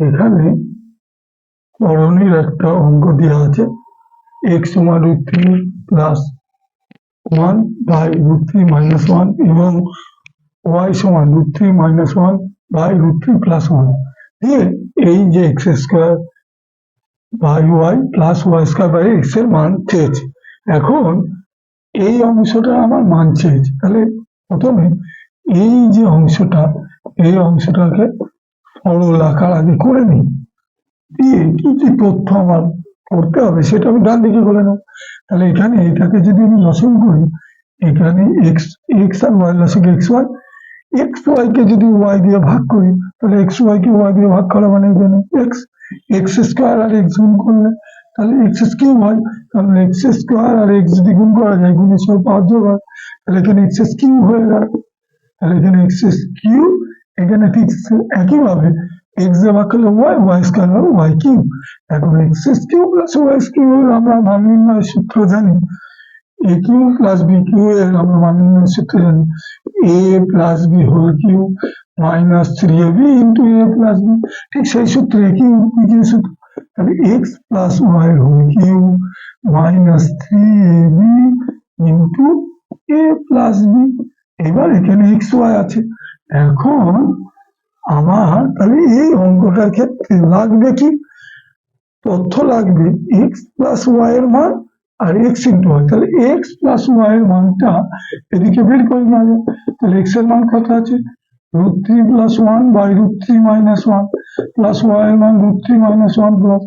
এখানে করণীর একটা অঙ্ক দেওয়া আছে। এক্স সমান root three plus one by root three minus one এবং ওয়াই সমান root three minus one by root three plus one দিয়ে এই যে X square by Y plus Y square by এক্সের মান চেয়েছে। এখন এই অংশটা আমার মান চেয়েছে। তাহলে প্রথমে এই যে অংশটা, এই অংশটাকে আকার আগে করে নিই দিয়ে কি কি তথ্য আমার করতে হবে সেটা আমি ডান দিকে করে নেব। তাহলে এখানে এটাকে যদি আমি লসন করি, এখানে এক্স এক্স আর ওয়াই লসক এক্স ওয়াই এক্স ওয়াই কে যদি ওয়াই দিয়ে ভাগ করি, তাহলে এক্স ওয়াই কে ওয়াই দিয়ে ভাগ করা মানে এখানে এক্স এক্স স্কোয়ার আর এক্স গুণ করলে, তাহলে এক্স কিউ হয় কারণ এক্স স্কোয়ার আর এক্স যদি গুণ করা যায়, গুণের সব পাওয়ার যোগ হয়, তাহলে এখানে এক্স কিউ হয়ে গেল। তাহলে এখানে এক্স কিউ এখানে ঠিক একইভাবে এক্স ভাগ করলে ওয়াই ওয়াই স্কোয়ার হবে ওয়াই কিউ এখন X S cube plus Y cube আমরা মান সূত্র জানি। A cube plus B cube এর আমরা মান সূত্র জানি। A plus B whole cube minus three A B into A plus B ঠিক সেই সূত্রে কিউ সূত্র। তাহলে X plus Y whole cube minus three A B into A plus B এবার এখানে এক্স ওয়াই আছে। এখন আমার তাহলে এই অঙ্কটার ক্ষেত্রে লাগবে কি? তথ্য লাগবে এক্স প্লাস ওয়াই এর মান আর এক্স ইন্টু ওয়াই তাহলে এক্স প্লাস ওয়াই এর মানটা এদিকে বের করে নেওয়া যায় তাহলে এক্সের মান কত আছে? Root three plus one by root three minus one plus Y এর মান root three minus one plus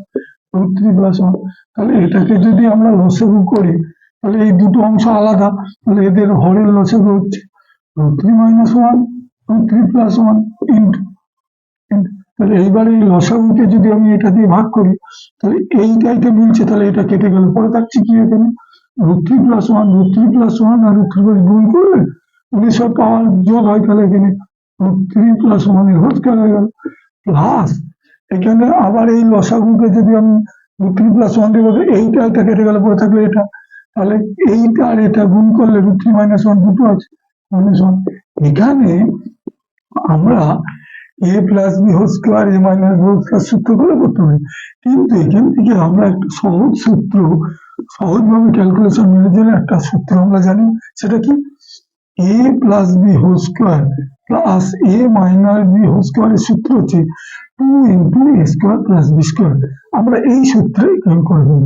root three plus one তাহলে এটাকে যদি আমরা লসগু করি, তাহলে এই দুটো অংশ আলাদা। তাহলে এদের হরের লসগু হচ্ছে। Root three minus one root three plus one into তাহলে এইবার এই লসাগুকে যদি আমি এটা দিয়ে ভাগ করি, তাহলে এইটা এটা মিলছে, তাহলে এটা কেটে গেল। পরে থাকছে কি এখানে? Root three plus one root three plus one আর রুট থ্রি গুণ করলে সব পাওয়ার যোগ হয় তাহলে এখানে রুট থ্রি প্লাস ওয়ানের হোল হয়ে গেল। প্লাস এখানে আবার এই লসাগুকে যদি আমি রুট থ্রি প্লাস ওয়ান দিয়ে এইটা এটা কেটে গেলে, পরে থাকলে এটা। তাহলে এইটা আর এটা গুণ করলে রুট থ্রি মাইনাস ওয়ান দুটো আছে। মাইনাস এখানে আমরা A plus B whole square A minus whole square সূত্র করে করতে পারি। কিন্তু এখান থেকে আমরা একটা সহজ সূত্র, সহজভাবে ক্যালকুলেশন মেনে একটা সূত্র আমরা জানি, সেটা কি? A plus B whole square plus A minus B whole স্কোয়ারের সূত্র হচ্ছে two into A square plus B square আমরা এই সূত্রে করে দেবো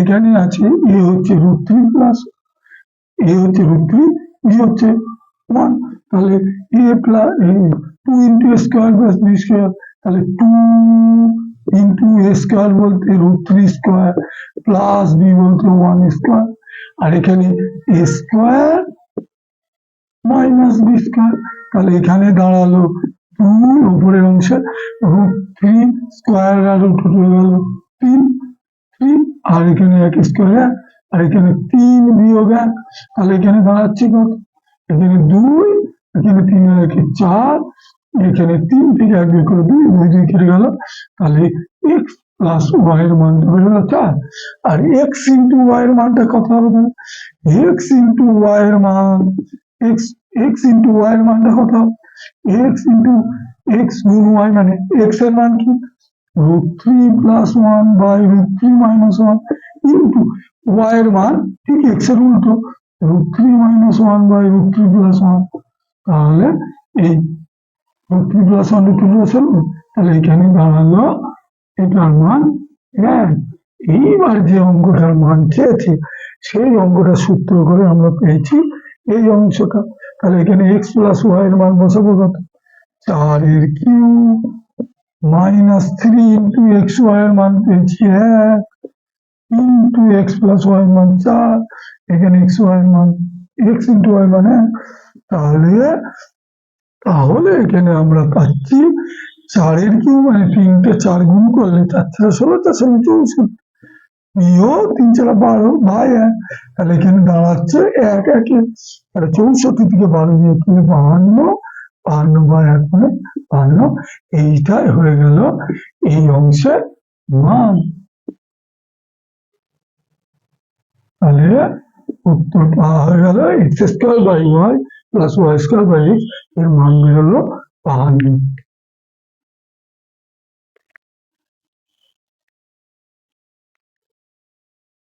এখানে আছে এ হচ্ছে রুট থ্রি প্লাস এ হচ্ছে রুট থ্রি বি হচ্ছে ওয়ান তাহলে A plus two into square plus B square তাহলে টু ইন্টু এ স্কোয়ার বলতে root three square plus B বলতে ওয়ান স্কোয়ার আর এখানে A square minus B square তাহলে এখানে দাঁড়াল দুই উপরের অংশে রুট থ্রি স্কোয়ার আর রুট হয়ে গেল তিন থ্রি আর এখানে এক স্কোয়ার আর এখানে তিন বিয়োগ এক, তাহলে এখানে দাঁড়াচ্ছে কত? এখানে দুই, এখানে তিন আর চার, এখানে তিন থেকে এক বের করে দুই দুই দুই কেটে গেল। তাহলে এক্স প্লাস ওয়াই এর মানটা বের হলো চার। আর এক্স ইন্টু ওয়াই এর মানটা কত হবে এক্স ইন্টু ওয়াই এর মান এক্স এক্স ইন্টু ওয়াই এর মানটা কত হবে? এক্স ইন্টু এক্স গুণ ওয়াই মানে এক্সের মান কি? Root three plus one by root three minus one into Y এর মান, ঠিক এক্সের উল্টো। Root three minus one by root three plus one তাহলে এই root three plus one root three plus one তাহলে এখানে দাঁড়াল এটার মান এক। এইবার যে অঙ্কটার মান চেয়েছি, সেই অঙ্কটা সূত্র করে আমরা পেয়েছি এই অংশটা। তাহলে এখানে এক্স প্লাস ওয়াই এর মান বসাবো কত? চার এর cube minus three into X Y এর মান পেয়েছি এক। ইন্টু এক্স প্লাস ওয়াই মান চার, এখানে এক্স ওয়াই মান ওয়াই মানে তাহলে তাহলে এখানে আমরা পাচ্ছি চারের কিউ মানে তিনটে চার গুণ করলে চার চার ষোলো চার ষোলো চৌষট্টি। তিন বারো ভাই এক। তাহলে এখানে দাঁড়াচ্ছে এক, একে। তাহলে চৌষট্টি থেকে বারো তুলে বাহান্ন বাহান্ন বা এক মানে বাহান্ন। এইটাই হয়ে গেল এই অংশের মান। তাহলে উত্তর পাওয়া হয়ে গেল X square by Y plus Y square by এক্সের মান বেরোলো বাহান্ন